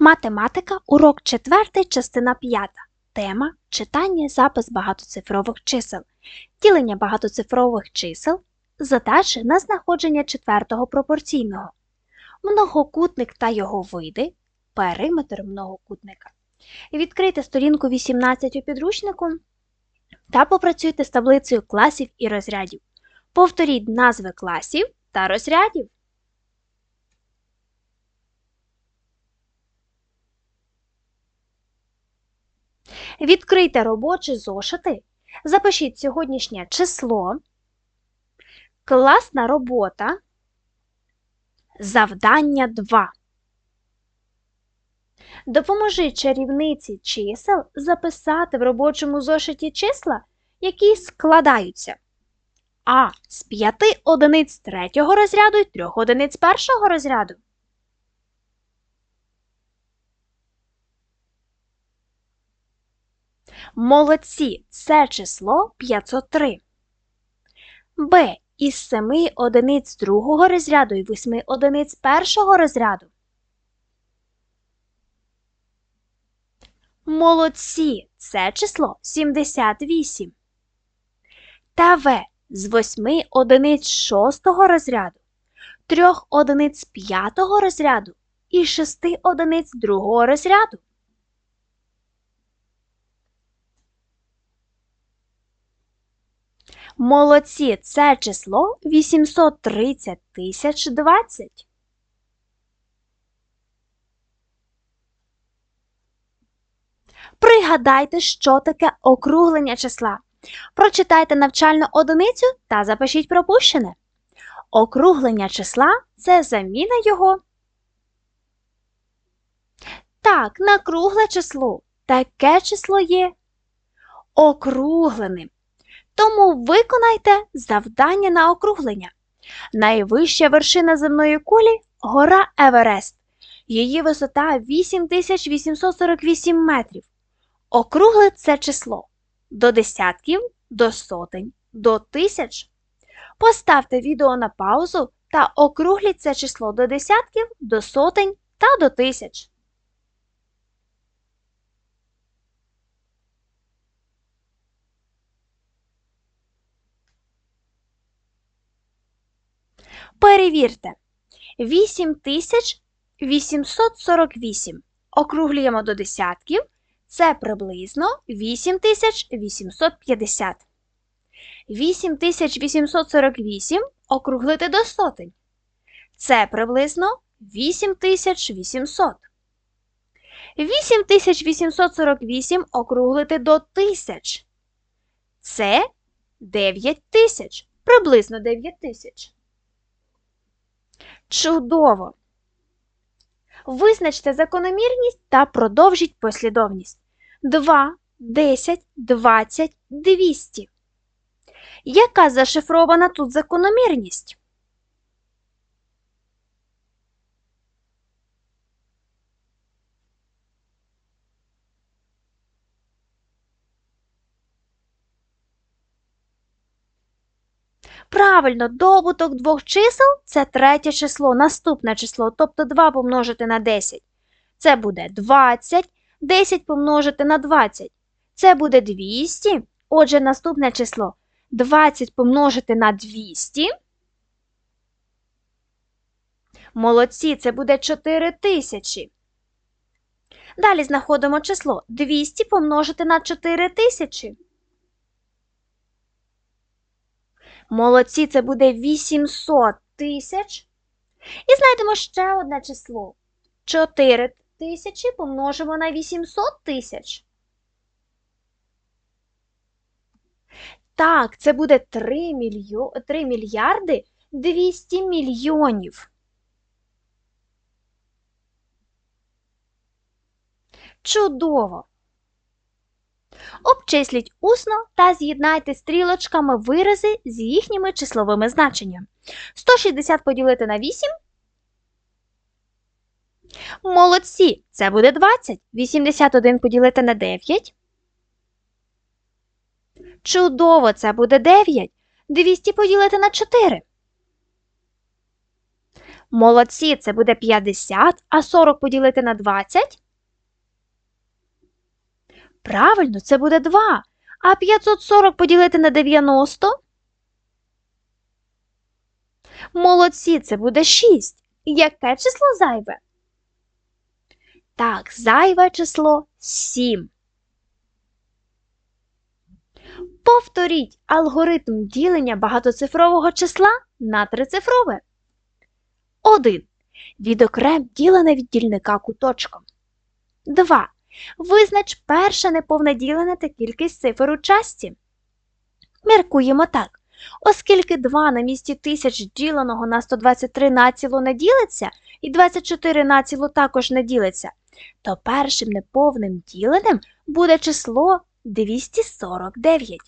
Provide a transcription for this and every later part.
Математика, урок 4, частина 5. Тема читання, запис багатоцифрових чисел, ділення багатоцифрових чисел, задачі на знаходження четвертого пропорційного, многокутник та його види, периметр многокутника. Відкрийте сторінку 18 у підручнику та попрацюйте з таблицею класів і розрядів. Повторіть назви класів та розрядів. Відкрийте робочі зошити, запишіть сьогоднішнє число, класна робота, завдання 2. Допоможи чарівниці чисел записати в робочому зошиті числа, які складаються А з 5 одиниць третього розряду і 3 одиниць першого розряду. Молодці, це число 503. Б із 7 одиниць другого розряду і 8 одиниць першого розряду. Молодці, це число 78. Та В з 8 одиниць шостого розряду, 3 одиниць п'ятого розряду і 6 одиниць другого розряду. Молодці, це число 830 тисяч 20. Пригадайте, що таке округлення числа. Прочитайте навчальну одиницю та запишіть пропущене. Округлення числа це заміна його. Так, на кругле число. Таке число є округленим. Тому виконайте завдання на округлення. Найвища вершина земної кулі гора Еверест. Її висота 8848 метрів. Округли це число до десятків, до сотень, до тисяч. Поставте відео на паузу та округліть це число до десятків, до сотень та до тисяч. Перевірте. 8848 округлюємо до десятків. Це приблизно 8850. 8848 округлити до сотень. Це приблизно 8800. 8848 округлити до тисяч. Це 9000. Приблизно 9000. Чудово! Визначте закономірність та продовжіть послідовність. 2, 10, 20, 200. Яка зашифрована тут закономірність? Правильно, добуток двох чисел це третє число, наступне число, тобто 2 помножити на 10. Це буде 20, 10 помножити на 20. Це буде 200. Отже, наступне число 20 помножити на 200. Молодці, це буде 4000. Далі знаходимо число 200 помножити на 4000. Молодці, це буде 800 тисяч. І знайдемо ще одне число. 4 тисячі помножимо на 800 тисяч. Так, це буде 3, мільйо... 3 мільярди 200 мільйонів. Чудово! Обчисліть усно та з'єднайте стрілочками вирази з їхніми числовими значеннями. 160 поділити на 8. Молодці! Це буде 20. 81 поділити на 9. Чудово! Це буде 9. 200 поділити на 4. Молодці, це буде 50, а 40 поділити на 20? Правильно, це буде 2. А 540 поділити на 90? Молодці, це буде 6. Яке число зайве? Так, зайве число 7. Повторіть алгоритм ділення багатоцифрового числа на трицифрове. 1. Відокрем ділене від дільника куточком. 2. Визнач перше неповне ділене та кількість цифр у часті. Міркуємо так. Оскільки 2 на місці тисяч діленого на 123 націло не ділиться, і 24 націло також не ділиться, то першим неповним діленим буде число 249.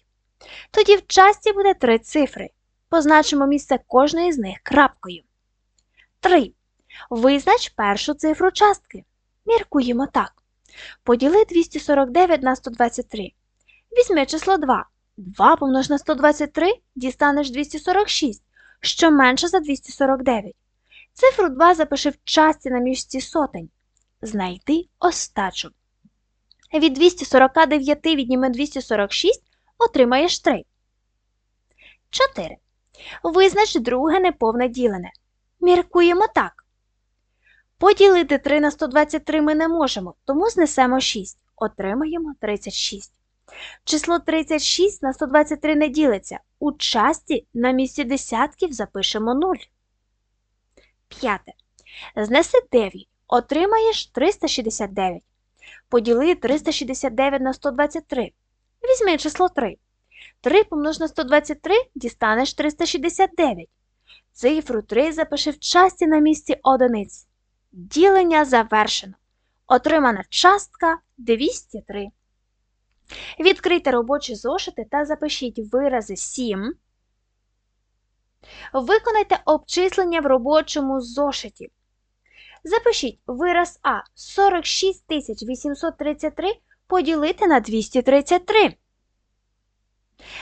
Тоді в часті буде три цифри. Позначимо місце кожної з них крапкою. 3. Визнач першу цифру частки. Міркуємо так. Поділи 249 на 123. Візьми число 2. 2 помнож на 123 дістанеш 246, що менше за 249. Цифру 2 запиши в часті на місці сотень. Знайди остачу. Від 249 відніми 246, отримаєш 3. 4. Визнач друге неповне ділене. Міркуємо так. Поділити 3 на 123 ми не можемо, тому знесемо 6. Отримаємо 36. Число 36 на 123 не ділиться. У часті на місці десятків запишемо 0. П'яте. Знеси 9. Отримаєш 369. Поділи 369 на 123. Візьми число 3. 3 помнож на 123 дістанеш 369. Цифру 3 запиши в часті на місці одиниць. Ділення завершено. Отримана частка 203. Відкрийте робочі зошити та запишіть вирази 7. Виконайте обчислення в робочому зошиті. Запишіть вираз А 46 833 поділити на 233.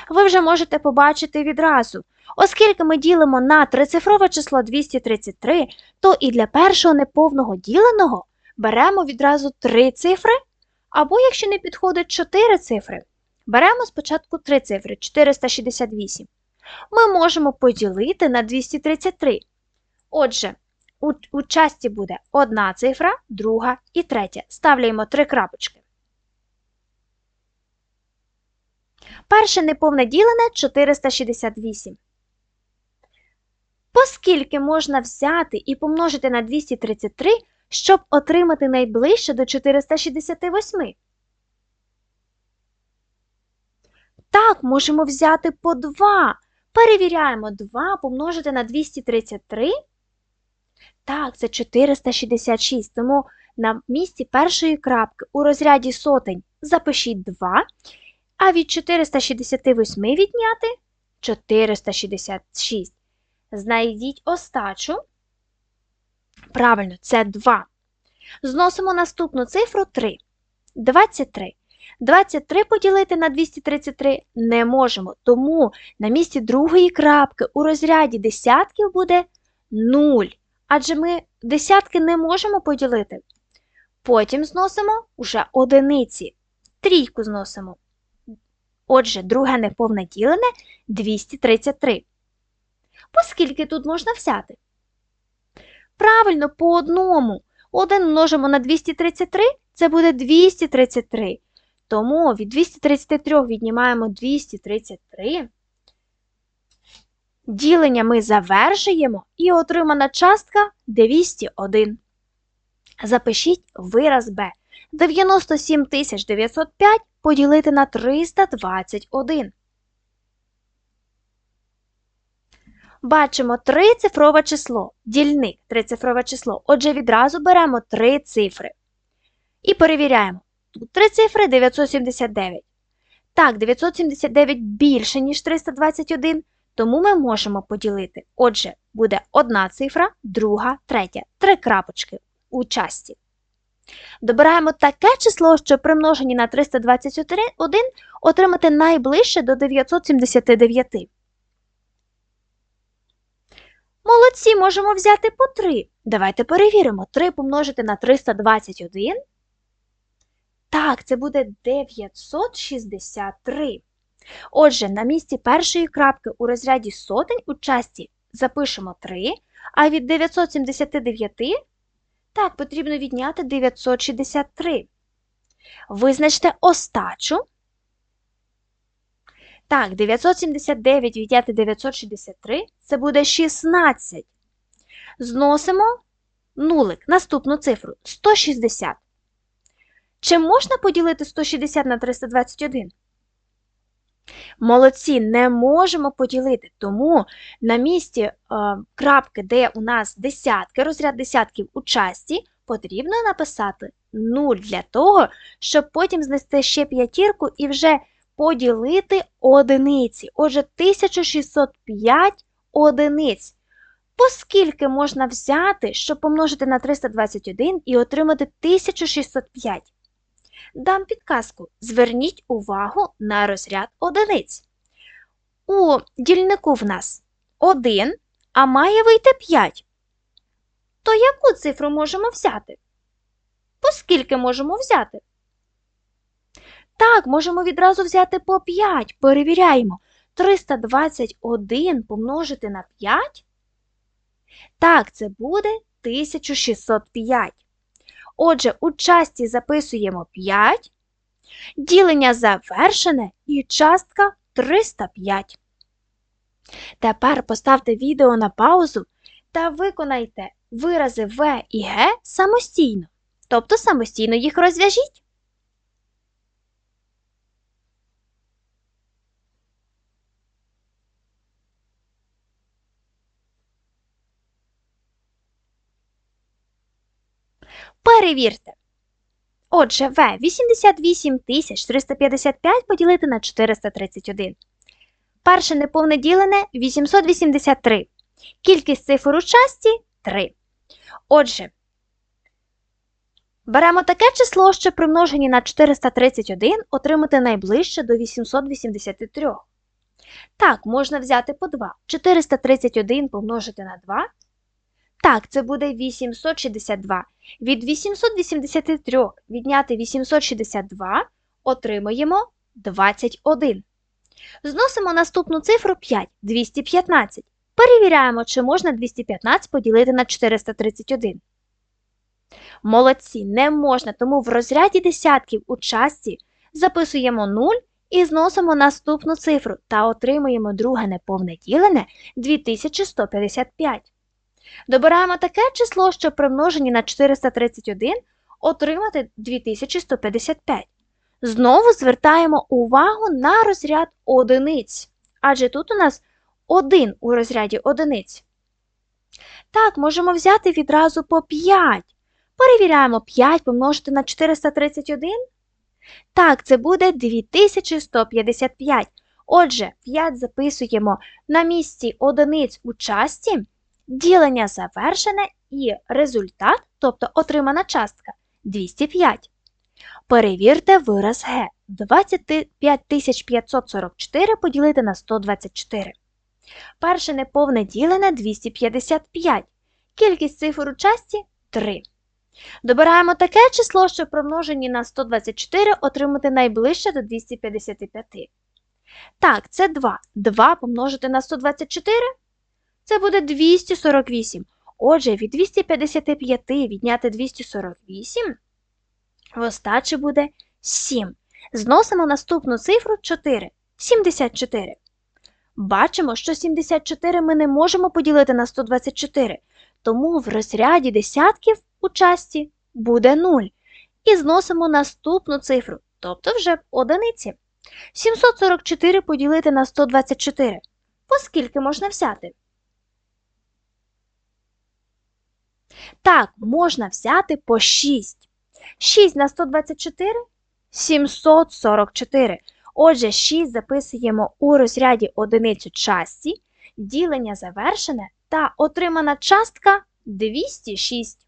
Ви вже можете побачити відразу. Оскільки ми ділимо на трицифрове число 233, то і для першого неповного діленого беремо відразу 3 цифри, або, якщо не підходить 4 цифри, беремо спочатку 3 цифри 468. Ми можемо поділити на 233. Отже, у, у часті буде одна цифра, друга і третя. Ставляємо три крапочки. Перше неповне ділене 468. Поскільки можна взяти і помножити на 233, щоб отримати найближче до 468? Так, можемо взяти по 2. Перевіряємо 2 помножити на 233. Так, це 466. Тому на місці першої крапки у розряді сотень запишіть 2. А від 468 відняти 466. Знайдіть остачу. Правильно, це 2. Зносимо наступну цифру 3. 23. 23 поділити на 233 не можемо, тому на місці другої крапки у розряді десятків буде 0. Адже ми десятки не можемо поділити. Потім зносимо уже одиниці. Трійку зносимо. Отже, друге неповне ділене 233. Поскільки тут можна взяти? Правильно, по одному. Один множимо на 233, це буде 233. Тому від 233 віднімаємо 233. Ділення ми завершуємо і отримана частка 201. Запишіть вираз Б. 97 905 поділити на 321. Бачимо трицифрове число, дільник трицифрове число. Отже, відразу беремо три цифри. І перевіряємо. Тут три цифри 979. Так, 979 більше, ніж 321, тому ми можемо поділити. Отже, буде одна цифра, друга, третя. Три крапочки у часті. Добираємо таке число, що при множенні на 321 отримати найближче до 979. Молодці, можемо взяти по 3. Давайте перевіримо. 3 помножити на 321. Так, це буде 963. Отже, на місці першої крапки у розряді сотень у часті запишемо 3, а від 979 так, потрібно відняти 963. Визначте остачу. Так, 979 відняти 963 це буде 16. Зносимо нулик. Наступну цифру 160. Чи можна поділити 160 на 321? Молодці, не можемо поділити, тому на місці е, крапки, де у нас десятки, розряд десятків у часті, потрібно написати 0 для того, щоб потім знести ще п'ятірку і вже поділити одиниці. Отже, 1605 одиниць. Поскільки можна взяти, щоб помножити на 321 і отримати 1605? Дам підказку. Зверніть увагу на розряд одиниць. У дільнику в нас 1, а має вийти 5. То яку цифру можемо взяти? Поскільки можемо взяти? Так, можемо відразу взяти по 5. Перевіряємо. 321 помножити на 5. Так, це буде 1605. Отже, у часті записуємо 5, ділення завершене і частка 305. Тепер поставте відео на паузу та виконайте вирази В і Г самостійно. Тобто самостійно їх розв'яжіть. Перевірте. Отже, В 88 355 поділити на 431. Перше неповне ділене 883. Кількість цифр у часті 3. Отже, беремо таке число, що при множенні на 431 отримати найближче до 883. Так, можна взяти по 2. 431 помножити на 2 так, це буде 862. Від 883 відняти 862 отримаємо 21. Зносимо наступну цифру 5 215. Перевіряємо, чи можна 215 поділити на 431. Молодці, не можна, тому в розряді десятків у часті записуємо 0 і зносимо наступну цифру та отримуємо друге неповне ділене 2155. Добираємо таке число, що при множенні на 431 отримати 2155. Знову звертаємо увагу на розряд одиниць. Адже тут у нас 1 у розряді одиниць. Так, можемо взяти відразу по 5. Перевіряємо 5 помножити на 431. Так, це буде 2155. Отже, 5 записуємо на місці одиниць у часті ділення завершене і результат, тобто отримана частка 205. Перевірте вираз Г. 25544 поділити на 124. Перше неповне ділене 255. Кількість цифр у часті 3. Добираємо таке число, що при множенні на 124 отримати найближче до 255. Так, це 2. 2 помножити на 124 це буде 248. Отже, від 255 відняти 248 в остачі буде 7. Зносимо наступну цифру 4. 74. Бачимо, що 74 ми не можемо поділити на 124, тому в розряді десятків у часті буде 0. І зносимо наступну цифру, тобто вже одиниці. 744 поділити на 124. Поскільки можна взяти? Так, можна взяти по 6. 6 на 124 744. Отже, 6 записуємо у розряді одиницю часті, ділення завершене та отримана частка 206.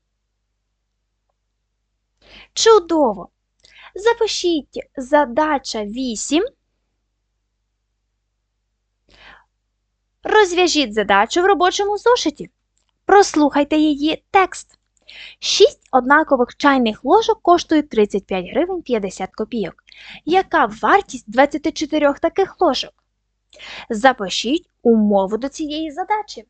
Чудово! Запишіть задача 8. Розв'яжіть задачу в робочому зошиті. Прослухайте її текст. 6 однакових чайних ложок коштують 35 гривень 50 копійок. Яка вартість 24 таких ложок? Запишіть умову до цієї задачі.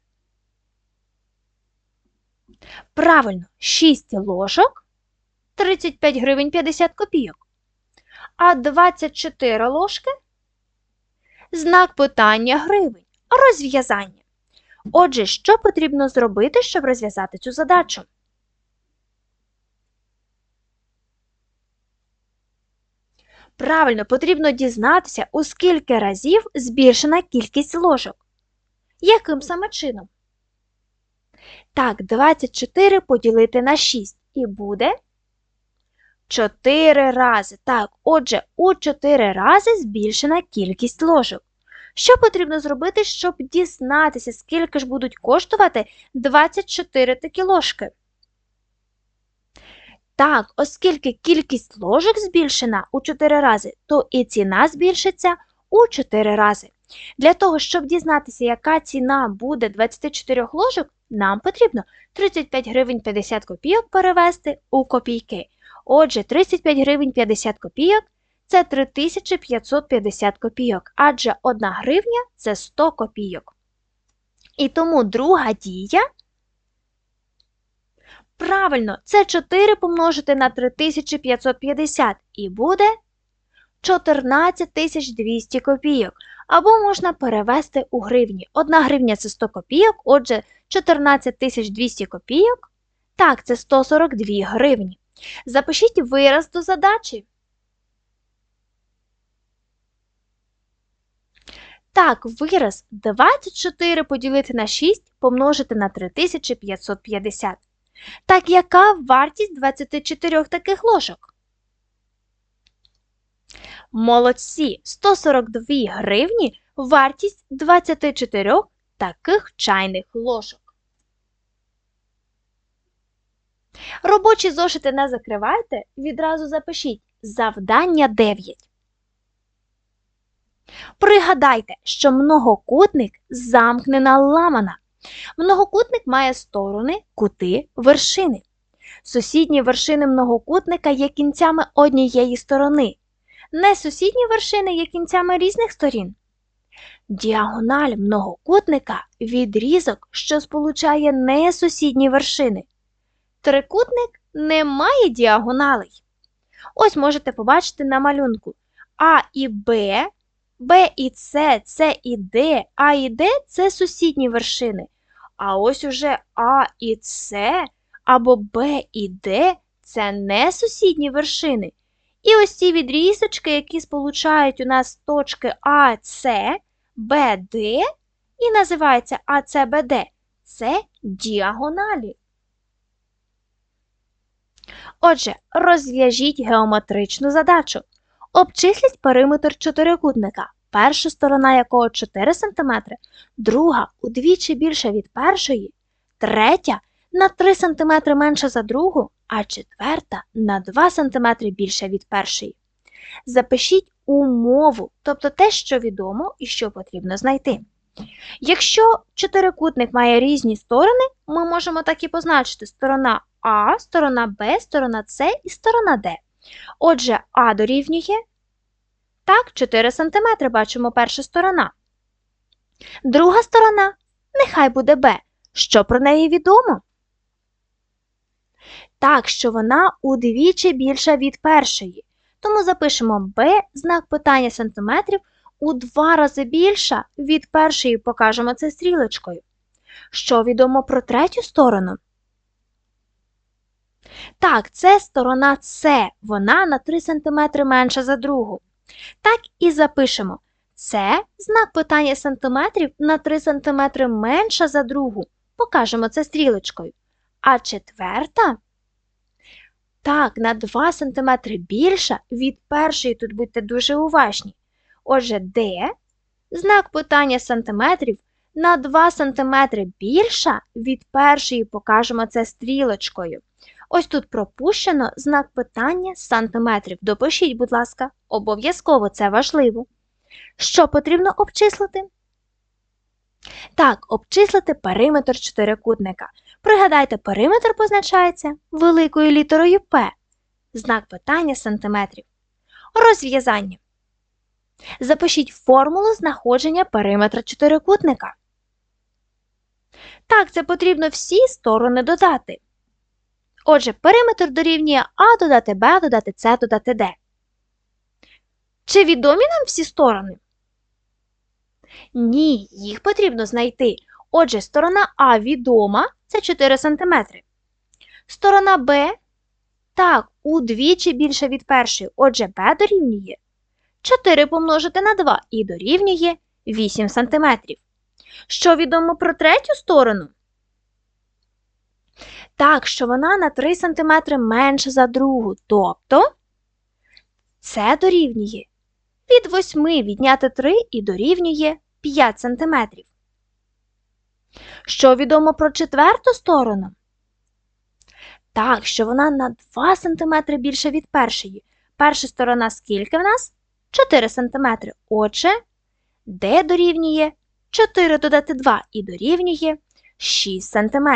Правильно, 6 ложок 35 гривень 50 копійок. А 24 ложки знак питання гривень. Розв'язання. Отже, що потрібно зробити, щоб розв'язати цю задачу? Правильно, потрібно дізнатися, у скільки разів збільшена кількість ложок. Яким саме чином? Так, 24 поділити на 6 і буде 4 рази. Так, отже, у 4 рази збільшена кількість ложок. Що потрібно зробити, щоб дізнатися, скільки ж будуть коштувати 24 такі ложки? Так, оскільки кількість ложок збільшена у 4 рази, то і ціна збільшиться у 4 рази. Для того, щоб дізнатися, яка ціна буде 24 ложок, нам потрібно 35 гривень 50 копійок перевести у копійки. Отже, 35 гривень 50 копійок це 3550 копійок, адже 1 гривня це 100 копійок. І тому друга дія. Правильно, це 4 помножити на 3550 і буде 14200 копійок. Або можна перевести у гривні. 1 гривня це 100 копійок, отже, 14200 копійок. Так, це 142 гривні. Запишіть вираз до задачі. Так, вираз 24 поділити на 6 помножити на 3550. Так, яка вартість 24 таких ложок? Молодці 142 гривні вартість 24 таких чайних ложок. Робочі зошити не закривайте, відразу запишіть завдання 9. Пригадайте, що многокутник замкнена ламана. Многокутник має сторони, кути, вершини. Сусідні вершини многокутника є кінцями однієї сторони. Несусідні вершини є кінцями різних сторін. Діагональ многокутника відрізок, що сполучає несусідні вершини. Трикутник не має діагоналей. Ось можете побачити на малюнку А і Б, Б і С, С і Д, А і Д це сусідні вершини. А ось уже А і С або Б і Д це не сусідні вершини. І ось ці відрізочки, які сполучають у нас точки АС, БД і називаються АЦБД, це діагоналі. Отже, розв'яжіть геометричну задачу. Обчисліть периметр чотирикутника, перша сторона якого 4 см, друга удвічі більша від першої, третя на 3 см менша за другу, а четверта на 2 см більша від першої. Запишіть умову, тобто те, що відомо і що потрібно знайти. Якщо чотирикутник має різні сторони, ми можемо так і позначити сторона А, сторона Б, сторона С і сторона Д. Отже, А дорівнює так, 4 см бачимо перша сторона. Друга сторона нехай буде Б. Що про неї відомо? Так, що вона удвічі більша від першої. Тому запишемо Б знак питання сантиметрів у два рази більша від першої покажемо це стрілочкою. Що відомо про третю сторону? Так, це сторона С, вона на 3 см менша за другу. Так і запишемо. Це знак питання сантиметрів на 3 см менша за другу. Покажемо це стрілочкою. А четверта так, на 2 см більша від першої, тут будьте дуже уважні. Отже, Д, знак питання сантиметрів, на 2 см більша від першої покажемо це стрілочкою. Ось тут пропущено знак питання сантиметрів. Допишіть, будь ласка, обов'язково це важливо. Що потрібно обчислити? Так, обчислити периметр чотирикутника. Пригадайте, периметр позначається великою літерою П. Знак питання сантиметрів. Розв'язання. Запишіть формулу знаходження периметра чотирикутника. Так, це потрібно всі сторони додати. Отже, периметр дорівнює А додати Б, додати С, додати Д. Чи відомі нам всі сторони? Ні, їх потрібно знайти. Отже, сторона А відома це 4 см. Сторона Б так, удвічі більше від першої. Отже, Б дорівнює 4 помножити на 2 і дорівнює 8 см. Що відомо про третю сторону? Так, що вона на 3 см менша за другу. Тобто це дорівнює від 8 відняти 3 і дорівнює 5 см. Що відомо про четверту сторону? Так, що вона на 2 см більше від першої. Перша сторона скільки в нас? 4 см. Отже, D дорівнює 4 додати 2 і дорівнює 6 см.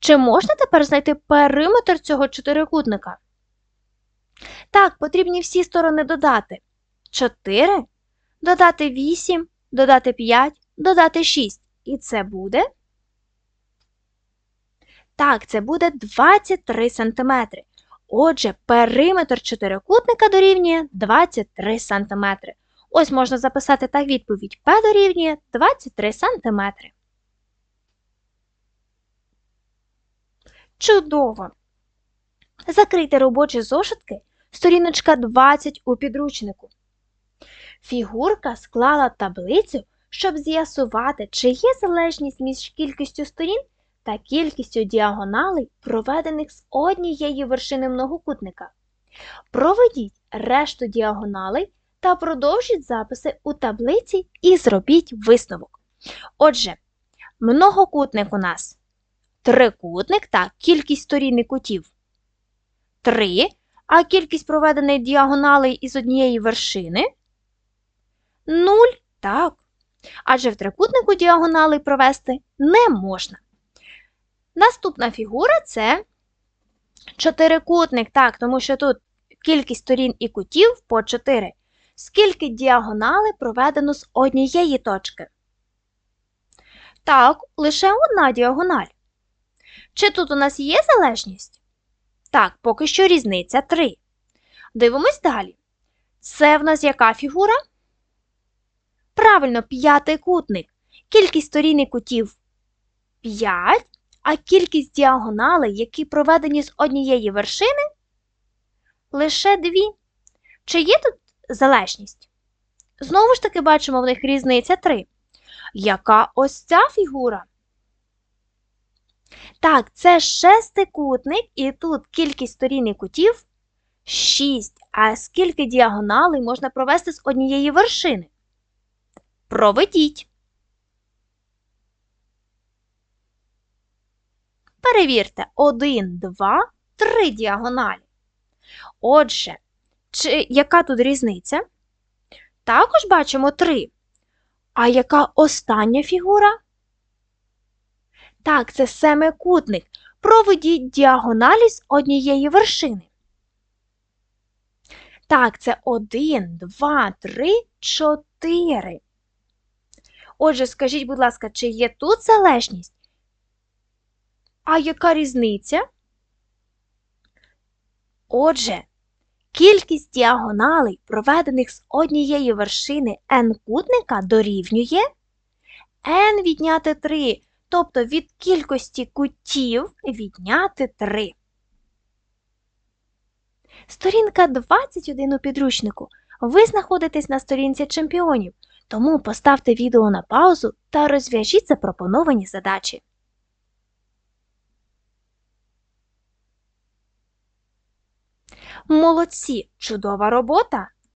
Чи можна тепер знайти периметр цього чотирикутника? Так, потрібні всі сторони додати. 4, додати 8, додати 5, додати 6. І це буде. Так, це буде 23 см. Отже, периметр чотирикутника дорівнює 23 см. Ось можна записати так відповідь П дорівнює 23 см. Чудово! Закрийте робочі зошитки, сторіночка 20 у підручнику. Фігурка склала таблицю, щоб з'ясувати, чи є залежність між кількістю сторін та кількістю діагоналей, проведених з однієї вершини многокутника. Проведіть решту діагоналей та продовжіть записи у таблиці і зробіть висновок. Отже, многокутник у нас трикутник, так, кількість сторін кутів 3, а кількість проведених діагоналей із однієї вершини 0, так. Адже в трикутнику діагоналей провести не можна. Наступна фігура це чотирикутник, так, тому що тут кількість сторін і кутів по 4. Скільки діагоналей проведено з однієї точки? Так, лише одна діагональ. Чи тут у нас є залежність? Так, поки що різниця 3. Дивимось далі. Це в нас яка фігура? Правильно, п'ятикутник. Кількість сторін і кутів 5, а кількість діагоналей, які проведені з однієї вершини, лише 2. Чи є тут залежність? Знову ж таки бачимо в них різниця 3. Яка ось ця фігура? Так, це шестикутник, і тут кількість сторін і кутів 6. А скільки діагоналей можна провести з однієї вершини? Проведіть. Перевірте 1, 2, 3 діагоналі. Отже, чи, яка тут різниця? Також бачимо 3. А яка остання фігура? Так, це семикутник. Проведіть діагоналі з однієї вершини. Так, це 1, 2, 3, 4. Отже, скажіть, будь ласка, чи є тут залежність? А яка різниця? Отже, кількість діагоналей, проведених з однієї вершини n-кутника дорівнює n відняти 3, тобто від кількості кутів відняти 3. Сторінка 21 у підручнику. Ви знаходитесь на сторінці чемпіонів, тому поставте відео на паузу та розв'яжіть запропоновані задачі. Молодці! Чудова робота!